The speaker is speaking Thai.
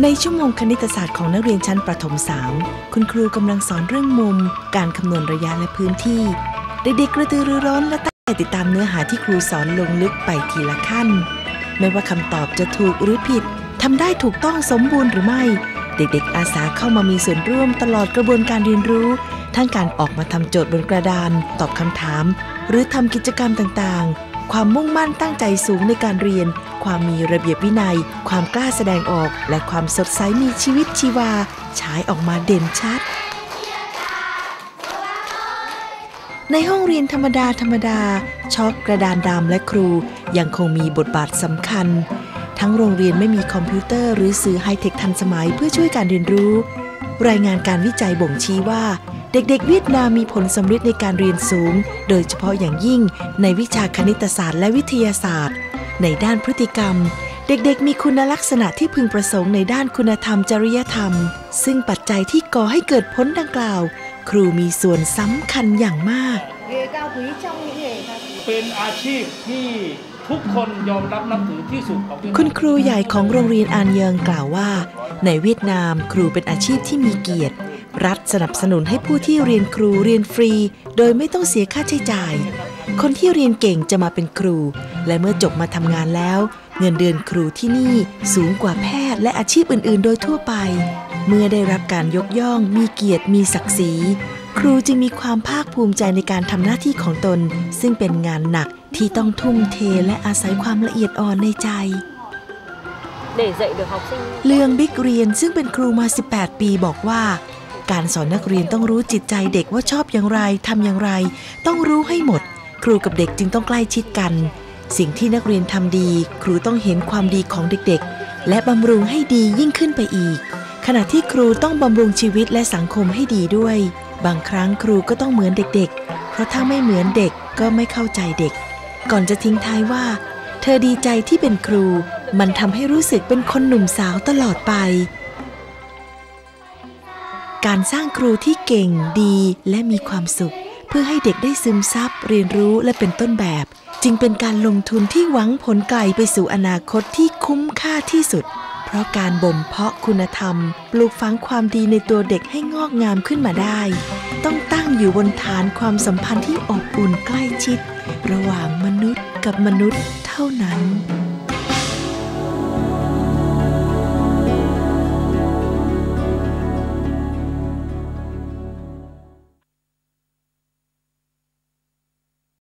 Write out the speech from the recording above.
ในชั่วโมงคณิตศาสตร์ของนักเรียนชั้นประถม3คุณครูกำลังสอนเรื่องมุม การคำนวณระยะและพื้นที่ เด็กๆกระตือรือร้นและตั้งใจติดตามเนื้อหาที่ครูสอนลงลึกไปทีละขั้น ไม่ว่าคำตอบจะถูกหรือผิดทำได้ถูกต้องสมบูรณ์หรือไม่ เด็กๆ อาสาเข้ามามีส่วนร่วมตลอดกระบวนการเรียนรู้ ทั้งการออกมาทำโจทย์บนกระดาน ตอบคำถาม หรือทำกิจกรรมต่างๆ ความมุ่งมั่นตั้งใจสูงในการเรียน ความมีระเบียบวินัย ความกล้าแสดงออก และความสดใสมีชีวิตชีวาฉายออกมาเด่นชัด ในห้องเรียนธรรมดาธรรมดาช็อกกระดานดำและครูยังคงมีบทบาทสำคัญ ทั้งโรงเรียนไม่มีคอมพิวเตอร์หรือสื่อไฮเทคทันสมัยเพื่อช่วยการเรียนรู้ รายงานการวิจัยบ่งชี้ว่า เด็กๆ เวียดนามมีผลสำเร็จในการเรียนสูง โดยเฉพาะอย่างยิ่งในวิชาคณิตศาสตร์และวิทยาศาสตร์ ในด้านพฤติกรรม เด็กๆ มีคุณลักษณะที่พึงประสงค์ในด้านคุณธรรมจริยธรรม ซึ่งปัจจัยที่ก่อให้เกิดผลดังกล่าว ครูมีส่วนสำคัญอย่างมาก Nghề cao quý trong những nghề khác เป็นอาชีพที่ทุกคนยอมรับนับถือที่สุดของเวียดนามคุณครูใหญ่ของโรงเรียนอานเยิงกล่าวว่า ในเวียดนามครูเป็นอาชีพที่มีเกียรติ รัฐสนับสนุนให้ผู้ที่เรียนครูเรียนฟรี โดยไม่ต้องเสียค่าใช้จ่าย คนที่เรียนเก่งจะมาเป็นครู และเมื่อจบมาทำงานแล้ว เงินเดือนครูที่นี่สูงกว่าแพทย์และอาชีพอื่น ๆ โดยทั่วไป เมื่อได้รับการยกย่อง มีเกียรติมีศักดิ์ศรีครูจึงมีความภาคภูมิใจในการทำหน้าที่ของตน ซึ่งเป็นงานหนักที่ต้องทุ่มเทและอาศัยความละเอียดอ่อนในใจ để dạy được học sinh เลืองบิ๊กเรียนซึ่งเป็นครูมา 18 ปีบอกว่า การสอนนักเรียนต้องรู้จิตใจเด็กว่าชอบอย่างไรทำอย่างไร ต้องรู้ให้หมด ครูกับเด็กจึงต้องใกล้ชิดกัน สิ่งที่นักเรียนทำดี ครูต้องเห็นความดีของเด็กๆ และบำรุงให้ดียิ่งขึ้นไปอีก ขณะที่ครูต้องบำรุงชีวิตและสังคมให้ดีด้วย บางครั้งครูก็ต้องเหมือนเด็กๆ เพราะถ้าไม่เหมือนเด็กก็ไม่เข้าใจเด็ก ก่อนจะทิ้งท้ายว่า เธอดีใจที่เป็นครู มันทำให้รู้สึกเป็นคนหนุ่มสาวตลอดไป การสร้างครูที่เก่งดีและมีความสุข เพื่อให้เด็กได้ซึมซับเรียนรู้และเป็นต้นแบบ จึงเป็นการลงทุนที่หวังผลไกลไปสู่อนาคตที่คุ้มค่าที่สุด เพราะการบ่มเพาะคุณธรรม ปลูกฝังความดีในตัวเด็กให้งอกงามขึ้นมาได้ ต้องตั้งอยู่บนฐานความสัมพันธ์ที่อบอุ่นใกล้ชิด ระหว่างมนุษย์กับมนุษย์เท่านั้น